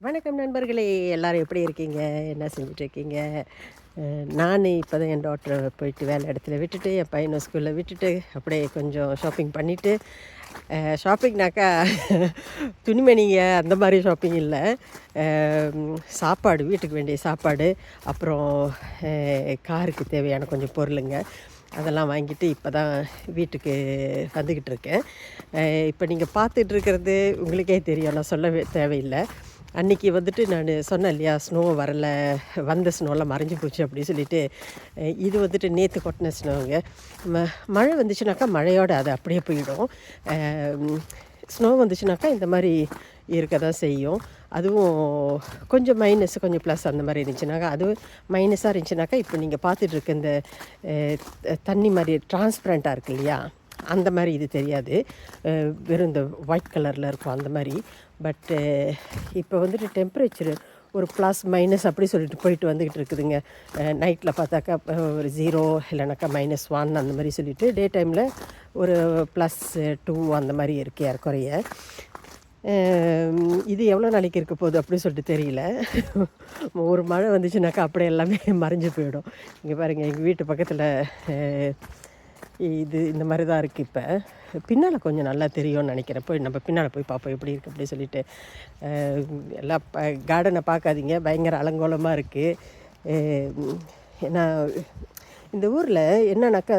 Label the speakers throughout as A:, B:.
A: வணக்கம் நண்பர்களே எல்லாரும் எப்படி இருக்கீங்க? என்ன செஞ்சுட்டு இருக்கீங்க நான் இப்போ தான் என் டாக்டரை போயிட்டு வேலை இடத்துல விட்டுட்டு என் பையனை ஸ்கூலில் விட்டுட்டு அப்படியே கொஞ்சம் ஷாப்பிங் பண்ணிவிட்டு ஷாப்பிங்னாக்கா துணிமணிங்க அந்த மாதிரி ஷாப்பிங் இல்லை. சாப்பாடு வீட்டுக்கு வேண்டிய சாப்பாடு அப்புறம் காருக்கு தேவையான கொஞ்சம் பொருளுங்க அதெல்லாம் வாங்கிட்டு இப்போ தான் வீட்டுக்கு வந்துக்கிட்டு இருக்கேன் இப்போ நீங்கள் பார்த்துட்டு இருக்கிறது உங்களுக்கே தெரியும் நான் சொல்லவே தேவையில்லை. அன்றைக்கி வந்துட்டு நான் சொன்னேன் இல்லையா ஸ்னோ வரல வந்த ஸ்னோலாம் மறைஞ்சு போச்சு அப்படின்னு சொல்லிட்டு இது வந்துட்டு நேற்று கொட்டின ஸ்னோங்க ம மழை வந்துச்சுனாக்கா மழையோட அது அப்படியே போயிடும். ஸ்னோ வந்துச்சுனாக்கா இந்த மாதிரி இருக்க தான் செய்யும். அதுவும் கொஞ்சம் மைனஸ் கொஞ்சம் ப்ளஸ் அந்த மாதிரி இருந்துச்சுனாக்கா அதுவும் மைனஸாக இருந்துச்சுனாக்கா இப்போ நீங்கள் பார்த்துட்டு இருக்க இந்த தண்ணி மாதிரி டிரான்ஸ்பரண்ட்டாக இருக்கு இல்லையா? அந்த மாதிரி இது தெரியாது. வெறும் இந்த ஒயிட் கலரில் இருக்கும் அந்த மாதிரி. பட்டு இப்போ வந்துட்டு டெம்பரேச்சர் ஒரு ப்ளஸ் மைனஸ் அப்படி சொல்லிட்டு போயிட்டு வந்துக்கிட்டு இருக்குதுங்க. நைட்டில் பார்த்தாக்கா ஒரு ஜீரோ இல்லைனாக்கா மைனஸ் ஒன் அந்த மாதிரி சொல்லிட்டு டே டைமில் ஒரு ப்ளஸ் டூ அந்த மாதிரி இருக்கு ஏறக்குறைய இது எவ்வளோ நாளைக்கு இருக்க போகுது அப்படின்னு சொல்லிட்டு தெரியல. ஒரு மழை வந்துச்சுனாக்கா அப்படியே எல்லாமே மறைஞ்சு போயிடும். இங்கே பாருங்கள் எங்கள் வீட்டு பக்கத்தில் இது இந்த மாதிரி தான் இருக்குது இப்போ. பின்னால் கொஞ்சம் நல்லா தெரியும்னு நினைக்கிறேன் போய் நம்ம பின்னால் போய் பார்ப்போம் எப்படி இருக்குது அப்படி சொல்லிட்டு. எல்லாம் ப கார்டனை பார்க்காதீங்க. பயங்கர அலங்கோலமாக இருக்குது ஏன்னா இந்த ஊரில் என்னன்னாக்கா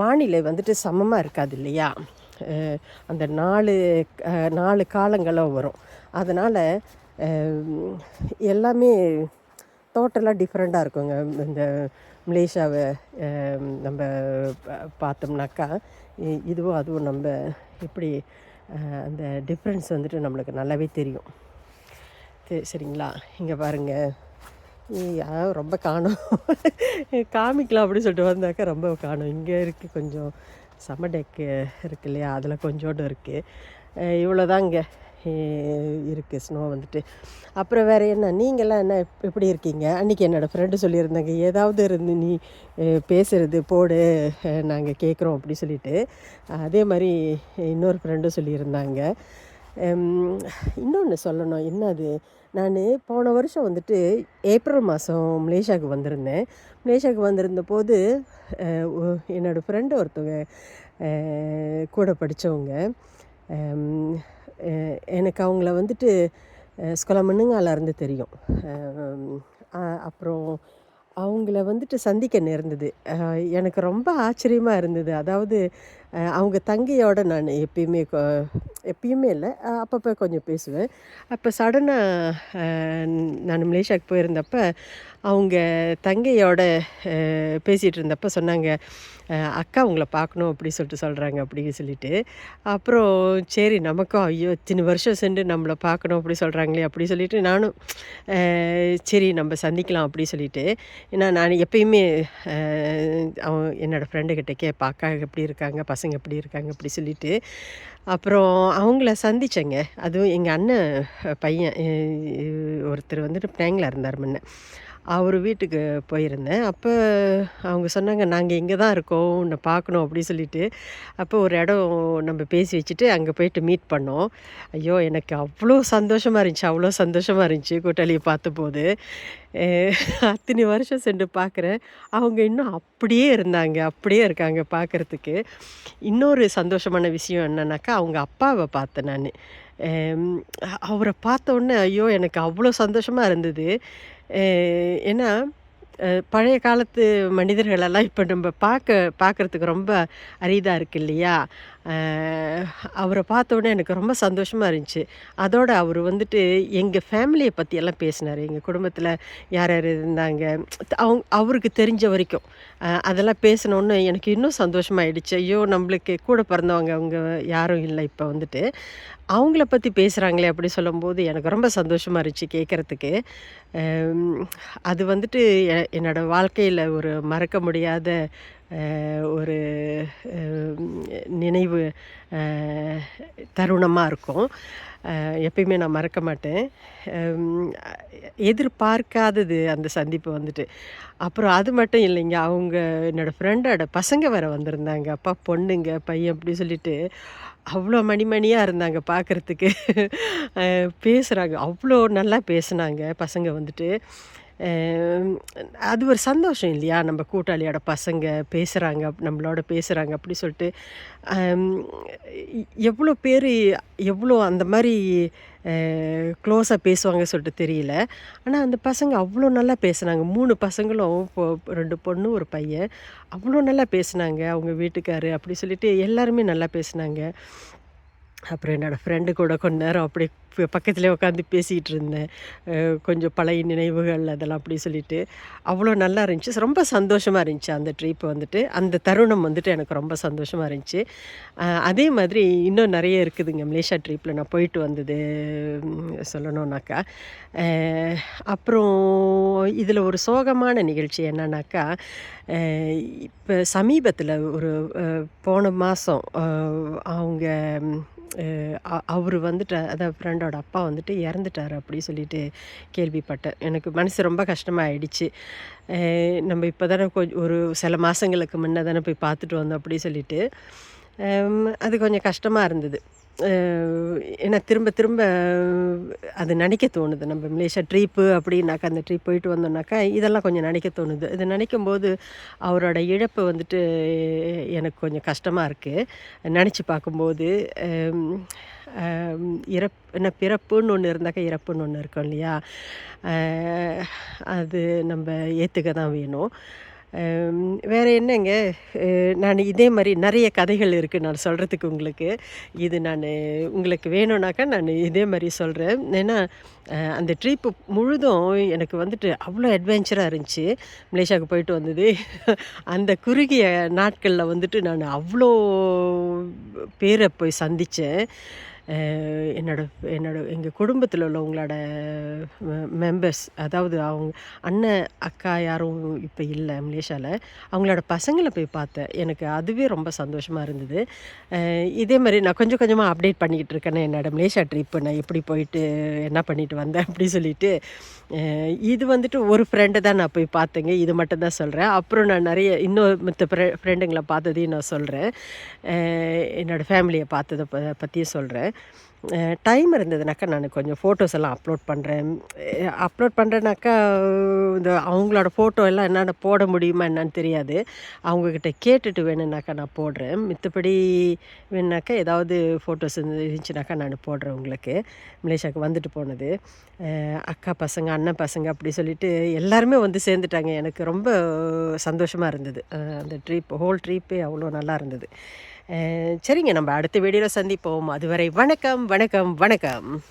A: வானிலை வந்துட்டு சமமாக இருக்காது இல்லையா? அந்த நாலு நாலு காலங்களும் வரும். அதனால் எல்லாமே டோட்டலாக டிஃப்ரெண்ட்டாக இருக்குங்க. இந்த மலேசியாவை நம்ம பார்த்தோம்னாக்கா இதுவும் அதுவும் நம்ம எப்படி அந்த டிஃப்ரென்ஸ் வந்துட்டு நம்மளுக்கு நல்லாவே தெரியும். சரி சரிங்களா? இங்கே பாருங்கள் யாரும் ரொம்ப காணும். காமிக்கலாம் அப்படின்னு சொல்லிட்டு வந்தாக்கா ரொம்ப காணும். இங்கே இருக்குது கொஞ்சம் சம்மர் டெக்கு இருக்கு இல்லையா? அதில் கொஞ்சோண்டு இருக்குது இவ்வளோதாங்க இருக்குது ஸ்னோ வந்துட்டு. அப்புறம் வேறு என்ன? நீங்கள்லாம் என்ன எப்படி இருக்கீங்க? அன்றைக்கி என்னோடய ஃப்ரெண்டு சொல்லியிருந்தாங்க ஏதாவது இருந்து நீ பேசுகிறது போடு நாங்கள் கேட்குறோம் அப்படி சொல்லிட்டு. அதே மாதிரி இன்னொரு ஃப்ரெண்டும் சொல்லியிருந்தாங்க. இன்னொன்று சொல்லணும். என்னது? நான் போன வருஷம் வந்துட்டு ஏப்ரல் மாதம் மலேசியாவுக்கு வந்திருந்தேன். மலேசியாவுக்கு வந்திருந்த போது என்னோடய ஃப்ரெண்டு ஒருத்தவங்க கூட படித்தவங்க எனக்கு அவங்கள வந்துட்டு ஸ்கொலமண்ணுங்காலேருந்து தெரியும். அப்புறம் அவங்கள வந்துட்டு சந்திக்க நேர்ந்தது. எனக்கு ரொம்ப ஆச்சரியமாக இருந்தது. அதாவது அவங்க தங்கையோட நான் எப்பயுமே கொ- எப்பயுமே இல்லை. அப்பப்போ கொஞ்சம் பேசுவேன். அப்போ சடனாக நான் மலேசியாவுக்கு போயிருந்தப்ப அவங்க தங்கையோட பேசிகிட்டு இருந்தப்ப சொன்னாங்க அக்கா உங்களை பார்க்கணும் அப்படி சொல்லிட்டு சொல்கிறாங்க அப்படின்னு சொல்லிட்டு. அப்புறம் சரி நமக்கும் ஐயோ இத்தனை வருஷம் சென்று நம்மளை பார்க்கணும் அப்படி சொல்கிறாங்களே அப்படி சொல்லிட்டு நானும் சரி நம்ம சந்திக்கலாம் அப்படி சொல்லிட்டு. ஏன்னா நான் எப்பயுமே அவன் என்னோடய ஃப்ரெண்டுக்கிட்ட கேட்பேன் அக்கா எப்படி இருக்காங்க? பசங்க இப்படி இருக்காங்க அப்படி சொல்லிட்டு. அப்புறம் அவங்கள சந்தித்தேங்க அதுவும் எங்கள் அண்ணன் பையன் ஒருத்தர் வந்துட்டு பிராங்கில் இருந்தார் முன்ன. அவர் வீட்டுக்கு போயிருந்தேன். அப்போ அவங்க சொன்னாங்க நாங்கள் இங்கே தான் இருக்கோம். உன்னை பார்க்கணும் அப்படின்னு சொல்லிட்டு. அப்போ ஒரு இடம் நம்ம பேசி வச்சுட்டு அங்கே போயிட்டு மீட் பண்ணோம். ஐயோ எனக்கு அவ்வளோ சந்தோஷமாக இருந்துச்சு. அவ்வளோ சந்தோஷமாக இருந்துச்சு கூட்டாளியை பார்த்தபோது. அத்தனை வருஷம் சென்று பார்க்குறேன். அவங்க இன்னும் அப்படியே இருந்தாங்க. அப்படியே இருக்காங்க பார்க்குறதுக்கு. இன்னொரு சந்தோஷமான விஷயம் என்னன்னாக்கா அவங்க அப்பாவை பார்த்தேன் நான். அவரை பார்த்த உடனே ஐயோ எனக்கு அவ்வளோ சந்தோஷமாக இருந்தது. ஏன்னா பழைய காலத்து மனிதர்களெல்லாம் இப்போ நம்ம பார்க்க பார்க்குறதுக்கு ரொம்ப அரிதாக இருக்கு இல்லையா? அவரை பார்த்தோடனே எனக்கு ரொம்ப சந்தோஷமாக இருந்துச்சு. அதோடு அவர் வந்துட்டு எங்கள் ஃபேமிலியை பற்றியெல்லாம் பேசினார். எங்கள் குடும்பத்தில் யார் யார் இருந்தாங்க. அவங்க அவருக்கு தெரிஞ்ச வரைக்கும். அதெல்லாம் பேசினோன்னு எனக்கு இன்னும் சந்தோஷமாயிடுச்சு. ஐயோ நம்மளுக்கு கூட பிறந்தவங்க அவங்க யாரும் இல்லை இப்போ வந்துட்டு. அவங்கள பற்றி பேசுகிறாங்களே அப்படி சொல்லும்போது எனக்கு ரொம்ப சந்தோஷமாக இருந்துச்சு கேட்குறதுக்கு அது வந்துட்டு என்னோடய வாழ்க்கையில் ஒரு மறக்க முடியாத ஒரு நினைவு தருணமாக இருக்கும். எப்பயுமே நான் மறக்க மாட்டேன். எதிர்பார்க்காதது அந்த சந்திப்பு வந்துட்டு. அப்புறம் அது மட்டும் இல்லைங்க அவங்க என்னோடய ஃப்ரெண்டோட பசங்க வேறு வந்திருந்தாங்க. அப்பா பொண்ணுங்க பையன் அப்படி சொல்லிட்டு அவ்வளோ மணிமணியாக இருந்தாங்க பார்க்குறதுக்கு பேசுகிறாங்க அவ்வளோ நல்லா பேசுனாங்க பசங்க வந்துட்டு. அது ஒரு சந்தோஷம் இல்லையா? நம்ம கூட்டாளியோட பசங்க பேசுகிறாங்க நம்மளோட பேசுகிறாங்க அப்படி சொல்லிட்டு. எவ்வளோ பேர் எவ்வளோ அந்த மாதிரி க்ளோஸாக பேசுவாங்க சொல்லிட்டு தெரியல. ஆனால் அந்த பசங்க அவ்வளோ நல்லா பேசுனாங்க. மூணு பசங்களும் இப்போ ரெண்டு பொண்ணு ஒரு பையன். அவ்வளோ நல்லா பேசுனாங்க அவங்க வீட்டுக்காரு அப்படி சொல்லிட்டு எல்லாருமே நல்லா பேசுனாங்க. அப்புறம் என்னோடய ஃப்ரெண்டு கூட கொஞ்ச நேரம் அப்படி பக்கத்துலேயே உட்காந்து பேசிகிட்டு இருந்தேன். கொஞ்சம் பழைய நினைவுகள் அதெல்லாம் அப்படி சொல்லிட்டு அவ்வளோ நல்லா இருந்துச்சு. ரொம்ப சந்தோஷமாக இருந்துச்சு அந்த ட்ரிப் வந்துட்டு. அந்த தருணம் வந்துட்டு எனக்கு ரொம்ப சந்தோஷமாக இருந்துச்சு. அதே மாதிரி இன்னும் நிறைய இருக்குதுங்க. மலேசியா ட்ரிப்பில் நான் போயிட்டு வந்தது சொல்லணுன்னாக்கா அப்புறம் இதில் ஒரு சோகமான நிகழ்ச்சி என்னன்னாக்கா இப்போ சமீபத்தில் ஒரு போன மாதம் அவங்க அவர் வந்துட்டு அதான் ஃப்ரெண்டோட அப்பா வந்துட்டு இறந்துட்டார் அப்படி சொல்லிட்டு கேள்விப்பட்டேன். எனக்கு மனசு ரொம்ப கஷ்டமாயிடுச்சு. நம்ம இப்போ தானே கொஞ்சம் ஒரு சில மாதங்களுக்கு முன்னே தானே போய் பார்த்துட்டு வந்தோம் அப்படி சொல்லிட்டு. அது கொஞ்சம் கஷ்டமாக இருந்தது. ஏன்னா திரும்ப திரும்ப அது நினைக்க தோணுது. நம்ம மலேசியா ட்ரிப்பு அப்படின்னாக்கா அந்த ட்ரிப் போயிட்டு வந்தோம்னாக்கா இதெல்லாம் கொஞ்சம் நினைக்க தோணுது. இது நினைக்கும் போது அவரோட இழப்பு வந்துட்டு எனக்கு கொஞ்சம் கஷ்டமாக இருக்குது நினச்சி பார்க்கும்போது இறப் என்ன பிறப்புன்னு ஒன்று இருந்தாக்கா இறப்புன்னு ஒன்று இருக்கும் இல்லையா? அது நம்ம ஏற்றுக்க தான் வேணும். வேறு என்னங்க? நான் இதே மாதிரி நிறைய கதைகள் இருக்குது நான் சொல்கிறதுக்கு உங்களுக்கு. இது நான் உங்களுக்கு வேணும்னாக்கா நான் இதே மாதிரி சொல்கிறேன் ஏன்னா அந்த ட்ரிப்பு முழுதும் எனக்கு வந்துட்டு அவ்வளோ அட்வென்ச்சராக இருந்துச்சு. மலேசியாவுக்கு போயிட்டு வந்தது. அந்த குறுகிய நாட்களில் வந்துட்டு நான் அவ்வளோ பேரை போய் சந்தித்தேன் என்னோட என்னோட எங்கள் குடும்பத்தில் உள்ளவங்களோட மெம்பர்ஸ் அதாவது அவங்க அண்ணன் அக்கா யாரும் இப்போ இல்லை மலேசியாவில் அவங்களோட பசங்களை போய் பார்த்தேன். எனக்கு அதுவே ரொம்ப சந்தோஷமாக இருந்தது. இதே மாதிரி நான் கொஞ்சம் கொஞ்சமாக அப்டேட் பண்ணிக்கிட்டு இருக்கேன் என்னோட மலேசியா ட்ரிப்பு நான் எப்படி போயிட்டு என்ன பண்ணிட்டு வந்தேன் அப்படி சொல்லிட்டு இது வந்துட்டு ஒரு ஃப்ரெண்டை தான் நான் போய் பார்த்தேங்க. இது மட்டும் தான் சொல்கிறேன் அப்புறம் நான் நிறைய இன்னும் மற்ற ஃப்ரெண்டுங்களை பார்த்ததையும் நான் சொல்கிறேன் என்னோடய ஃபேமிலியை பார்த்ததை ப பற்றியும் சொல்கிறேன் டைம் இருந்ததுனாக்கா நான் கொஞ்சம் ஃபோட்டோஸ் எல்லாம் அப்லோட் பண்ணுறேன் அப்லோட் பண்ணுறேனாக்கா இந்த அவங்களோட ஃபோட்டோ எல்லாம் என்னால் போட முடியுமா என்னன்னு தெரியாது. அவங்கக்கிட்ட கேட்டுட்டு வேணும்னாக்கா நான் போடுறேன். மித்தபடி வேணுனாக்கா ஏதாவது ஃபோட்டோஸ் இருந்துச்சுனாக்கா நான் போடுறேன் உங்களுக்கு. மலேசியாவுக்கு வந்துட்டு போனது. அக்கா பசங்க அண்ணன் பசங்க அப்படி சொல்லிட்டு எல்லாருமே வந்து சேர்ந்துட்டாங்க. எனக்கு ரொம்ப சந்தோஷமாக இருந்தது. அந்த ட்ரிப் ஹோல் ட்ரிப்பே அவ்வளோ நல்லா இருந்தது. சரிங்க. நம்ம அடுத்த வீடியோவில் சந்திப்போம். அதுவரை வணக்கம் வணக்கம் வணக்கம்.